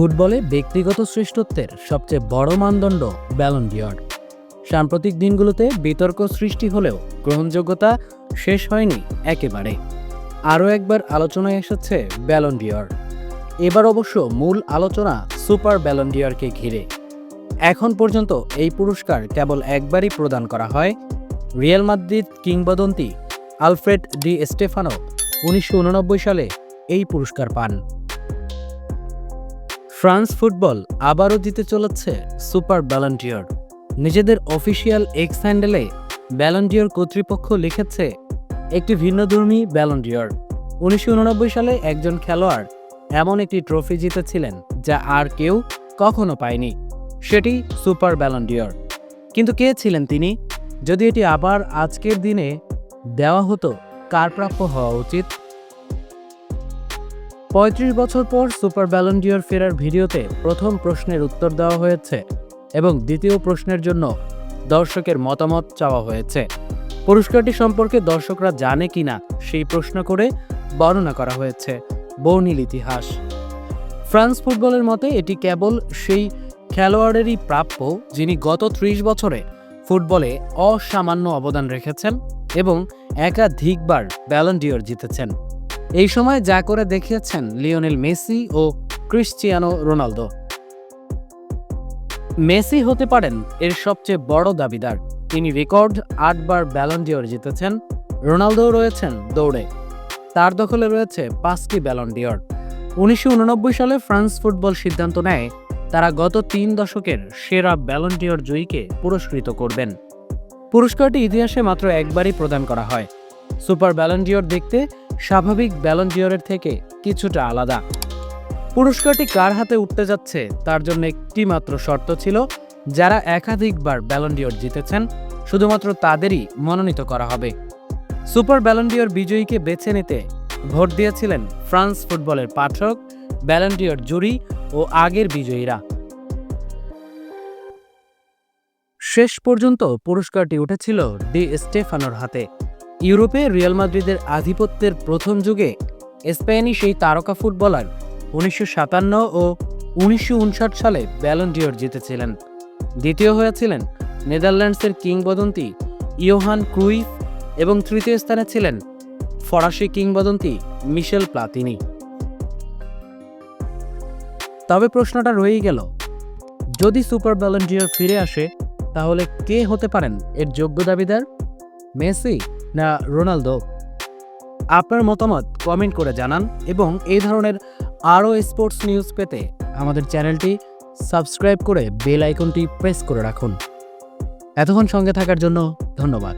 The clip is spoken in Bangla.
ফুটবলে ব্যক্তিগত শ্রেষ্ঠত্বের সবচেয়ে বড় মানদণ্ড ব্যালন ডিয়র সাম্প্রতিক দিনগুলোতে বিতর্ক সৃষ্টি হলেও গ্রহণযোগ্যতা শেষ হয়নি একেবারে। আরও একবার আলোচনায় এসেছে ব্যালন ডিয়র এবার অবশ্য মূল আলোচনা সুপার ব্যালন ডিয়রকে ঘিরে। এখন পর্যন্ত এই পুরস্কার কেবল একবারই প্রদান করা হয় রিয়াল মাদ্রিদ কিংবদন্তি আলফ্রেড ডি স্টেফানো উনিশশো উননব্বই সালে এই পুরস্কার পান। ফ্রান্স ফুটবল আবারও দিতে চলেছে সুপার ব্যালন্টিয়র। নিজেদের অফিসিয়াল এক্স হ্যান্ডেলে ব্যালন্টিয়র কর্তৃপক্ষ লিখেছে, একটি ভিন্নধর্মী ব্যালন্টিয়র। উনিশশো সালে একজন খেলোয়াড় এমন একটি ট্রফি জিতেছিলেন যা আর কেউ কখনো পায়নি। সেটি সুপার ব্যালন্টিয়র। কিন্তু কে ছিলেন তিনি? যদি এটি আবার আজকের দিনে দেওয়া হতো, কার প্রাপ্য হওয়া উচিত? পঁয়ত্রিশ বছর পর সুপার ব্যালন্ডিয়র ফেরার ভিডিওতে প্রথম প্রশ্নের উত্তর দেওয়া হয়েছে এবং দ্বিতীয় প্রশ্নের জন্য দর্শকের মতামত চাওয়া হয়েছে। পুরস্কারটি সম্পর্কে দর্শকরা জানে কিনা সেই প্রশ্ন করে বর্ণনা করা হয়েছে বর্ণিল ইতিহাস। ফ্রান্স ফুটবলের মতে এটি কেবল সেই খেলোয়াড়েরই প্রাপ্য যিনি গত ত্রিশ বছরে ফুটবলে অসামান্য অবদান রেখেছেন এবং একাধিকবার ব্যালন্ডিয়র জিতেছেন। এই সময় যা করে দেখিয়েছেন লিওনেল মেসি ও ক্রিশ্চিয়ানো রোনালদো। মেসি হতে পারেন এর সবচেয়ে বড় দাবিদার। তিনি রেকর্ড আটবার ব্যালন্ডিয়র জিতেছেন রোনালদো রয়েছেন দৌড়ে। তার দখলে রয়েছে পাঁচটি ব্যালন্ডিয়র উনিশশো সালে ফ্রান্স ফুটবল সিদ্ধান্ত নেয়, তারা গত তিন দশকের সেরা ব্যালন্ডিয়র জয়ীকে পুরস্কৃত করবেন। পুরস্কারটি ইতিহাসে মাত্র একবারই প্রদান করা হয়। সুপার ব্যালন্ডিয়র দেখতে স্বাভাবিক ব্যালন্ডিয়রের থেকে কিছুটা আলাদা। পুরস্কারটি কার হাতে উঠতে যাচ্ছে তার জন্য একটি মাত্র শর্ত ছিল, যারা একাধিকবার ব্যালন্ডিয়র জিতেছেন, শুধুমাত্র তাদেরই মনোনীত করা হবে। সুপার ব্যালন্ডিয়র বিজয়ীকে বেছে নিতে ভোট দিয়েছিলেন ফ্রান্স ফুটবলের পাঠক ব্যালন্ডিয়র জুরি ও আগের বিজয়ীরা। শেষ পর্যন্ত পুরস্কারটি উঠেছিল ডি স্টেফানোর হাতে। ইউরোপে রিয়াল মাদ্রিদের আধিপত্যের প্রথম যুগে স্পেনি সেই তারকা ফুটবলার উনিশশো সাতান্ন ও উনিশশো উনষাট সালে ব্যালন্ডিয়র জিতেছিলেন। দ্বিতীয় হয়েছিলেন নেদারল্যান্ডসের কিংবদন্তি ইয়োহান ক্রুইফ এবং তৃতীয় স্থানে ছিলেন ফরাসি কিংবদন্তি মিশেল প্লাতিনি। তবে প্রশ্নটা রয়েই গেল, যদি সুপার ব্যালন্ডিয়র ফিরে আসে, তাহলে কে হতে পারেন এর যোগ্য দাবিদার? মেসি না রোনালদো? আপনার মতামত কমেন্ট করে জানান এবং এই ধরনের আরও স্পোর্টস নিউজ পেতে আমাদের চ্যানেলটি সাবস্ক্রাইব করে বেল আইকনটি প্রেস করে রাখুন। এতক্ষণ সঙ্গে থাকার জন্য ধন্যবাদ।